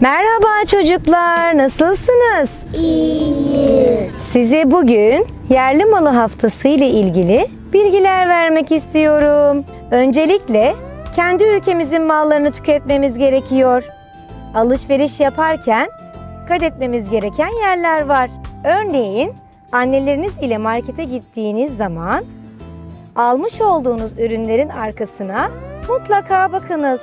Merhaba çocuklar, nasılsınız? İyiyiz. Size bugün yerli malı haftası ile ilgili bilgiler vermek istiyorum. Öncelikle kendi ülkemizin mallarını tüketmemiz gerekiyor. Alışveriş yaparken dikkat etmemiz gereken yerler var. Örneğin anneleriniz ile markete gittiğiniz zaman almış olduğunuz ürünlerin arkasına mutlaka bakınız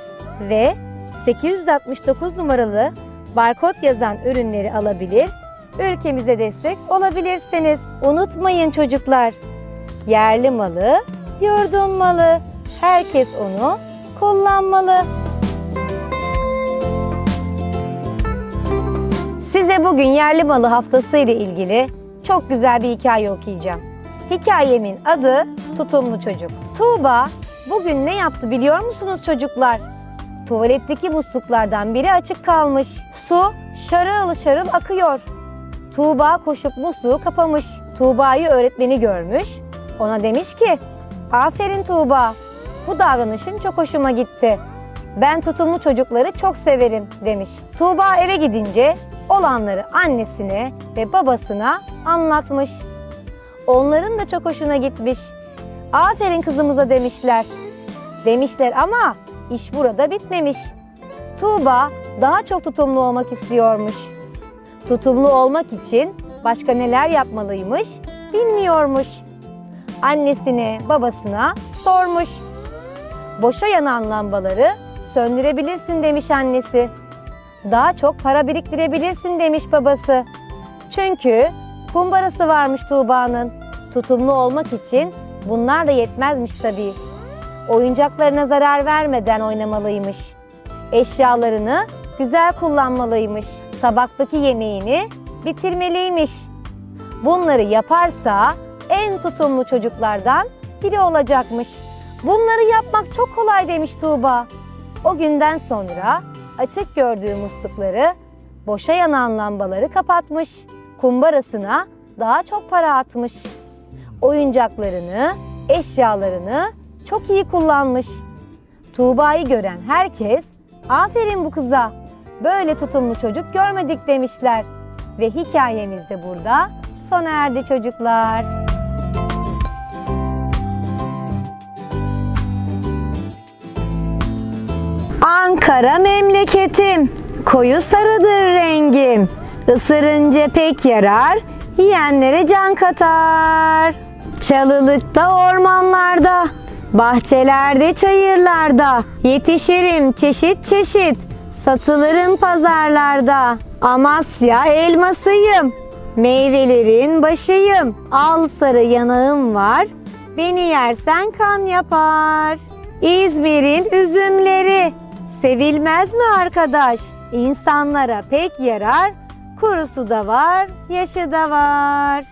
ve 869 numaralı barkod yazan ürünleri alabilir, ülkemize destek olabilirsiniz. Unutmayın çocuklar, yerli malı, yurdun malı. Herkes onu kullanmalı. Size bugün yerli malı haftası ile ilgili çok güzel bir hikaye okuyacağım. Hikayemin adı Tutumlu Çocuk. Tuğba bugün ne yaptı biliyor musunuz çocuklar? Tuvaletteki musluklardan biri açık kalmış. Su şarıl şarıl akıyor. Tuğba koşup musluğu kapamış. Tuğba'yı öğretmeni görmüş. Ona demiş ki, aferin Tuğba, bu davranışın çok hoşuma gitti. Ben tutumlu çocukları çok severim demiş. Tuğba eve gidince olanları annesine ve babasına anlatmış. Onların da çok hoşuna gitmiş. Aferin kızımıza demişler. Demişler ama iş burada bitmemiş. Tuğba daha çok tutumlu olmak istiyormuş. Tutumlu olmak için başka neler yapmalıymış bilmiyormuş. Annesine, babasına sormuş. Boşa yanan lambaları söndürebilirsin demiş annesi. Daha çok para biriktirebilirsin demiş babası. Çünkü kumbarası varmış Tuğba'nın. Tutumlu olmak için bunlar da yetmezmiş tabii. Oyuncaklarına zarar vermeden oynamalıymış. Eşyalarını güzel kullanmalıymış. Tabaktaki yemeğini bitirmeliymiş. Bunları yaparsa en tutumlu çocuklardan biri olacakmış. Bunları yapmak çok kolay demiş Tuğba. O günden sonra açık gördüğü muslukları, boşa yanan lambaları kapatmış. Kumbarasına daha çok para atmış. Oyuncaklarını, eşyalarını çok iyi kullanmış. Tuğba'yı gören herkes, aferin bu kıza, böyle tutumlu çocuk görmedik demişler. Ve hikayemiz de burada sona erdi çocuklar. Ankara memleketim, koyu sarıdır rengim. Isırınca pek yarar, yiyenlere can katar. Çalılıkta ormanlarda, bahçelerde çayırlarda yetişirim çeşit çeşit, satılırım pazarlarda. Amasya elmasıyım, meyvelerin başıyım. Al sarı yanağım var, beni yersen kan yapar. İzmir'in üzümleri sevilmez mi arkadaş? İnsanlara pek yarar, kurusu da var, yaşı da var.